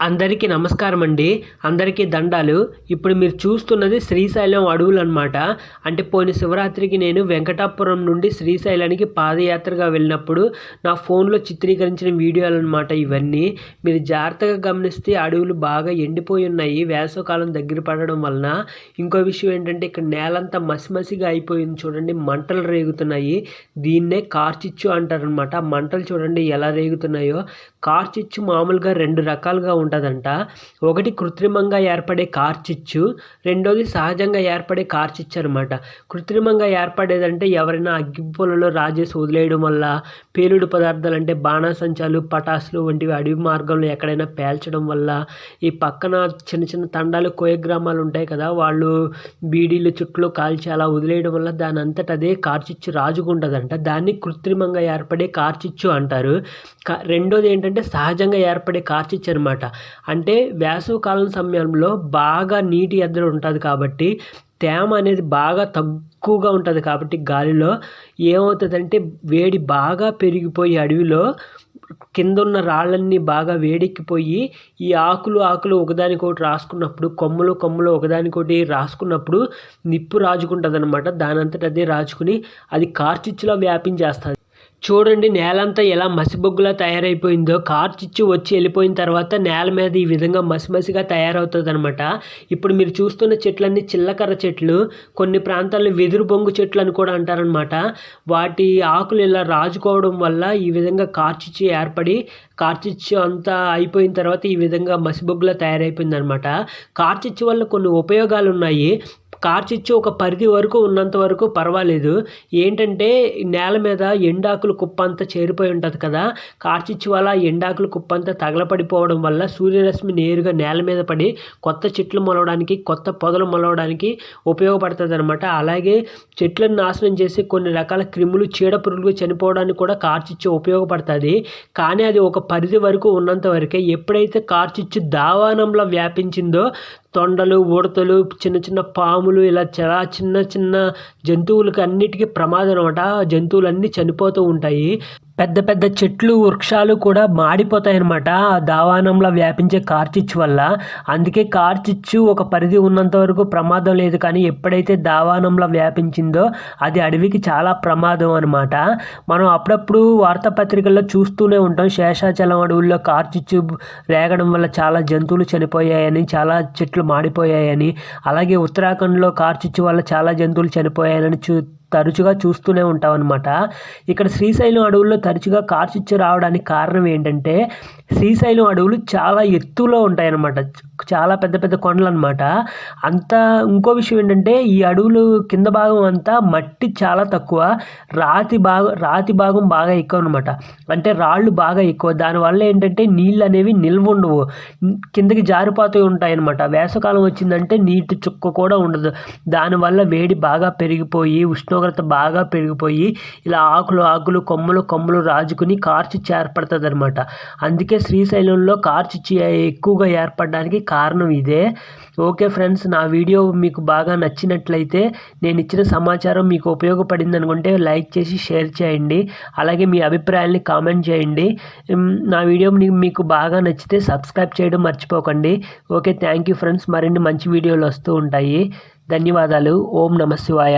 అందరికీ నమస్కారం అండి అందరికీ దండాలు. ఇప్పుడు మీరు చూస్తున్నది శ్రీశైలం అడవులు అనమాట అంటే పోయిన శివరాత్రికి నేను వెంకటాపురం నుండి శ్రీశైలానికి పాదయాత్రగా వెళ్ళినప్పుడు నా ఫోన్లో చిత్రీకరించిన వీడియోలు అనమాట ఇవన్నీ. మీరు జాగ్రత్తగా గమనిస్తే అడవులు బాగా ఎండిపోయి ఉన్నాయి. వేసవకాలం దగ్గర పడడం వలన. ఇంకో విషయం ఏంటంటే ఇక్కడ నేలంతా మసిమసిగా అయిపోయింది చూడండి. మంటలు రేగుతున్నాయి. దీన్నే కార్చిచ్చు అంటారనమాట మంటలు చూడండి ఎలా రేగుతున్నాయో. కార్చిచ్చు మామూలుగా రెండు రకాలుగా ఉంటుందంట. ఒకటి కృత్రిమంగా ఏర్పడే కార్చిచ్చు రెండోది సహజంగా ఏర్పడే కార్చిచ్చు అనమాట కృత్రిమంగా ఏర్పడేదంటే ఎవరైనా అగ్గిపుల్లలో రాజేసి వదిలేయడం వల్ల పేలుడు పదార్థాలు అంటే బాణాసంచాలు పటాసులు వంటివి అడవి మార్గంలో ఎక్కడైనా పేల్చడం వల్ల ఈ పక్కన చిన్న చిన్న తండాలు కోయ గ్రామాలు ఉంటాయి కదా వాళ్ళు బీడీలు చుట్టూ కాల్చి అలా వదిలేయడం వల్ల దాని అంతట అదే కార్చిచ్చు రాజుకుంటుందంట దాన్ని కృత్రిమంగా ఏర్పడే కార్చిచ్చు అంటారు. రెండోది ఏంటంటే సహజంగా ఏర్పడే కార్చిచ్చు అనమాట అంటే వేసవికాలం సమయంలో బాగా నీటి ఎద్దడి ఉంటుంది కాబట్టి తేమ అనేది బాగా తక్కువగా ఉంటుంది కాబట్టి గాలిలో ఏమవుతుందంటే వేడి బాగా పెరిగిపోయి అడవిలో కింద ఉన్న రాళ్ళన్నీ బాగా వేడెక్కిపోయి ఈ ఆకులు ఆకులు ఒకదానికొకటి రాసుకున్నప్పుడు కొమ్మలు కొమ్మలు ఒకదానికొకటి రాసుకున్నప్పుడు నిప్పు రాజుకుంటుంది అనమాట దానంతట అదే రాజుకుని అది కార్చిచ్చులో వ్యాపించేస్తుంది. చూడండి నేలంతా ఎలా మసిబొగ్గులా తయారైపోయిందో. కార్చిచ్చు వచ్చి వెళ్ళిపోయిన తర్వాత నేల మీద ఈ విధంగా మసిమసిగా తయారవుతుంది అనమాట ఇప్పుడు మీరు చూస్తున్న చెట్లన్నీ చిల్లకర్ర చెట్లు. కొన్ని ప్రాంతాల్లో వెదురు బొంగు చెట్లు అని కూడా అంటారనమాట వాటి ఆకులు ఇలా రాజుకోవడం వల్ల ఈ విధంగా కార్చిచ్చు ఏర్పడి కార్చిచ్చు అంతా అయిపోయిన తర్వాత ఈ విధంగా మసిబొగ్గులా తయారైపోయింది అనమాట కార్చిచ్చు వల్ల కొన్ని ఉపయోగాలు ఉన్నాయి కార్చిచ్చు ఒక పరిధి వరకు ఉన్నంత వరకు పర్వాలేదు. ఏంటంటే నేల మీద ఎండాకులు కుప్పంతా చేరిపోయి ఉంటుంది కదా. కార్చిచ్చు వల్ల ఎండాకులు కుప్పంతా తగలపడిపోవడం వల్ల సూర్యరశ్మి నేరుగా నేల మీద పడి కొత్త చెట్లు మొలవడానికి కొత్త పొదలు మొలవడానికి ఉపయోగపడుతుంది అనమాట అలాగే చెట్లను నాశనం చేసి కొన్ని రకాల క్రిములు చీడ పురుగులు చనిపోవడానికి కూడా కార్చిచ్చు ఉపయోగపడుతుంది. కానీ అది ఒక పరిధి వరకు ఉన్నంత వరకే ఎప్పుడైతే కార్చిచ్చు దావానంలో వ్యాపించిందో తొండలు ఉడతలు చిన్న చిన్న పాములు ఇలా చాలా చిన్న చిన్న జంతువులకి అన్నిటికీ ప్రమాదం అనమాట. జంతువులన్నీ చనిపోతూ ఉంటాయి. పెద్ద పెద్ద చెట్లు వృక్షాలు కూడా మాడిపోతాయన్నమాట. ఆ దావానంలో వ్యాపించే కార్చిచ్చు వల్ల. అందుకే కార్చిచ్చు ఒక పరిధి ఉన్నంత వరకు ప్రమాదం లేదు. కానీ ఎప్పుడైతే దావానంలో వ్యాపించిందో అది అడవికి చాలా ప్రమాదం అనమాట మనం అప్పుడప్పుడు వార్తాపత్రికల్లో చూస్తూనే ఉంటాం. శేషాచలం అడవుల్లో కార్చిచ్చు రేగడం వల్ల చాలా జంతువులు చనిపోయాయని చాలా చెట్లు మాడిపోయాయని. అలాగే ఉత్తరాఖండ్లో కార్చిచ్చు వల్ల చాలా జంతువులు చనిపోయాయని చూ తరచుగా చూస్తూనే ఉంటాం అనమాట ఇక్కడ శ్రీశైలం అడవుల్లో తరచుగా కార్చిచ్చు రావడానికి కారణం ఏంటంటే శ్రీశైలం అడవులు చాలా ఎత్తులో ఉంటాయన్నమాట. చాలా పెద్ద పెద్ద కొండలు అనమాట అంత ఇంకో విషయం ఏంటంటే ఈ అడవులు కింద భాగం అంతా మట్టి చాలా తక్కువ రాతి భాగం రాతి భాగం బాగా ఎక్కువ అనమాట అంటే రాళ్ళు బాగా ఎక్కువ. దానివల్ల ఏంటంటే నీళ్ళు అనేవి నిల్వ ఉండవు. కిందకి జారిపోతూ ఉంటాయి అనమాట వేసవకాలం వచ్చిందంటే నీటి చుక్క కూడా ఉండదు. దానివల్ల వేడి బాగా పెరిగిపోయి ఉష్ణోగ్రత బాగా పెరిగిపోయి ఇలా ఆకులు ఆకులు కొమ్మలు కొమ్మలు రాజుకుని కార్చిచ్చు ఏర్పడుతుంది అనమాట అందుకే శ్రీశైలంలో కార్చిచ్చు ఎక్కువగా ఏర్పడడానికి కారణం ఇదే. ఓకే ఫ్రెండ్స్ నా వీడియో మీకు బాగా నచ్చినట్లయితే నేను ఇచ్చిన సమాచారం మీకు ఉపయోగపడింది అనుకుంటే లైక్ చేసి షేర్ చేయండి. అలాగే మీ అభిప్రాయాల్ని కామెంట్ చేయండి. నా వీడియో మీకు బాగా నచ్చితే సబ్స్క్రైబ్ చేయడం మర్చిపోకండి. Okay thank you friends. మరిన్ని మంచి వీడియోలు వస్తూ ఉంటాయి. ధన్యవాదాలు. ఓం నమ శివాయ